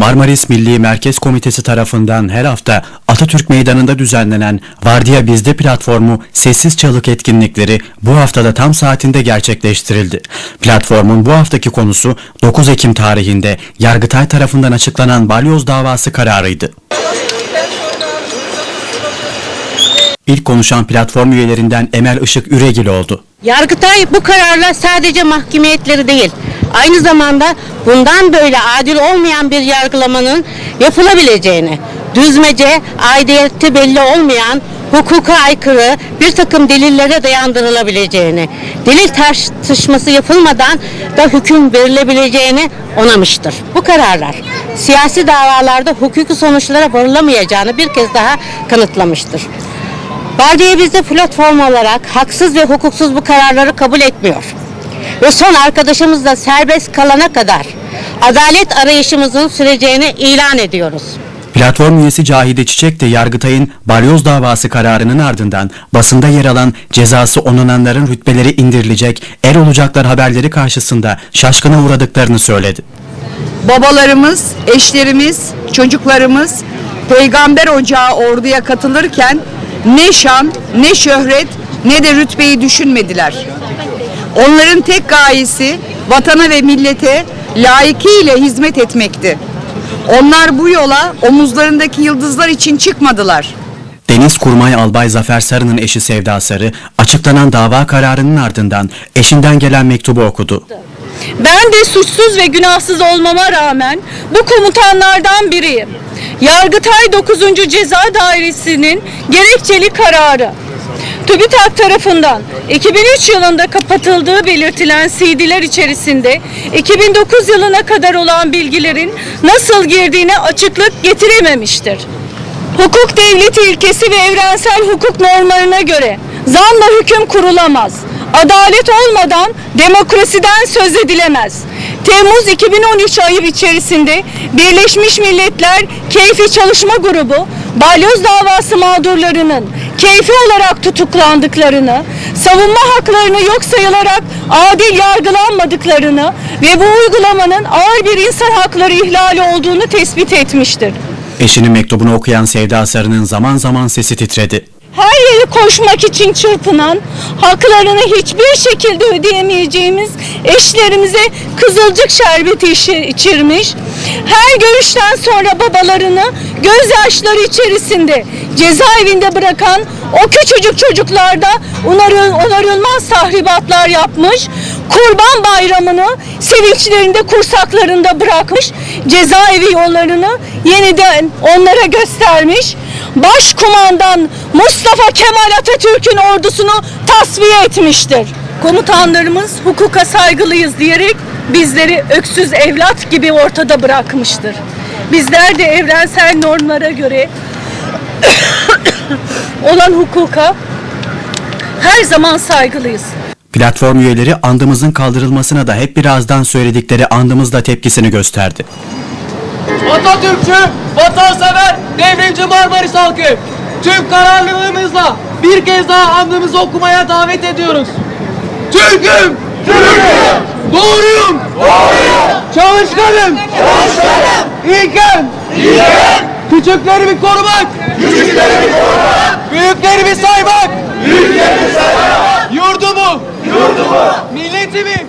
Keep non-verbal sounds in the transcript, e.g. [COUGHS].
Marmaris Milli Merkez Komitesi tarafından her hafta Atatürk Meydanı'nda düzenlenen Vardiya Bizde platformu sessiz çalık etkinlikleri bu haftada tam saatinde gerçekleştirildi. Platformun bu haftaki konusu 9 Ekim tarihinde Yargıtay tarafından açıklanan balyoz davası kararıydı. İlk konuşan platform üyelerinden Emel Işık Üregil oldu. Yargıtay bu kararla sadece mahkumiyetleri değil, aynı zamanda bundan böyle adil olmayan bir yargılamanın yapılabileceğini, düzmece, aidiyeti belli olmayan, hukuka aykırı bir takım delillere dayandırılabileceğini, delil tartışması yapılmadan da hüküm verilebileceğini onamıştır. Bu kararlar siyasi davalarda hukuki sonuçlara varılamayacağını bir kez daha kanıtlamıştır. Vardiya bizde platform olarak haksız ve hukuksuz bu kararları kabul etmiyor. Ve son arkadaşımız da serbest kalana kadar adalet arayışımızın süreceğini ilan ediyoruz. Platform üyesi Cahide Çiçek de Yargıtay'ın balyoz davası kararının ardından basında yer alan cezası onananların rütbeleri indirilecek, er olacaklar haberleri karşısında şaşkına uğradıklarını söyledi. babalarımız, eşlerimiz, çocuklarımız peygamber ocağı orduya katılırken ne şan, ne şöhret, ne de rütbeyi düşünmediler. Onların tek gayesi vatana ve millete layıkıyla hizmet etmekti. Onlar bu yola omuzlarındaki yıldızlar için çıkmadılar. Deniz Kurmay Albay Zafer Sarı'nın eşi Sevda Sarı, açıklanan dava kararının ardından eşinden gelen mektubu okudu. Ben de suçsuz ve günahsız olmama rağmen bu komutanlardan biriyim. Yargıtay 9. Ceza Dairesi'nin gerekçeli kararı. TÜBİTAK tarafından 2003 yılında kapatıldığı belirtilen CD'ler içerisinde 2009 yılına kadar olan bilgilerin nasıl girdiğine açıklık getirememiştir. Hukuk devleti ilkesi ve evrensel hukuk normlarına göre zanla hüküm kurulamaz. Adalet olmadan demokrasiden söz edilemez. Temmuz 2013 ayı içerisinde Birleşmiş Milletler Keyfi Çalışma Grubu balyoz davası mağdurlarının keyfi olarak tutuklandıklarını, savunma haklarını yok sayılarak adil yargılanmadıklarını ve bu uygulamanın ağır bir insan hakları ihlali olduğunu tespit etmiştir. Eşinin mektubunu okuyan Sevda Sarı'nın zaman zaman sesi titredi. Her yere koşmak için çırpınan, haklarını hiçbir şekilde ödeyemeyeceğimiz eşlerimize kızılcık şerbeti içirmiş, her görüşten sonra babalarını gözyaşları içerisinde cezaevinde bırakan o küçücük çocuklarda onarıl, onarılmaz tahribatlar yapmış, Kurban Bayramı'nı sevinçlerinde kursaklarında bırakmış, cezaevi yollarını yeniden onlara göstermiş, Başkumandan Mustafa Kemal Atatürk'ün ordusunu tasfiye etmiştir. Komutanlarımız hukuka saygılıyız diyerek bizleri öksüz evlat gibi ortada bırakmıştır. Bizler de evrensel normlara göre [COUGHS] olan hukuka her zaman saygılıyız. Platform üyeleri andımızın kaldırılmasına da hep birazdan söyledikleri andımızla tepkisini gösterdi. Atatürkçü, vatansever, devrimci Marmaris halkı. Tüm kararlılığımızla bir kez daha andımızı okumaya davet ediyoruz. Türk'üm! Türk'üm! Doğruyum! Doğruyum! Çalışkanım! Çalışkanım! İlkem! İlkem! Küçüklerimi korumak! Küçüklerimi korumak! Büyüklerimi saymak! Büyüklerimi saymak! Yurdumu! Yurdumu! Milletimi!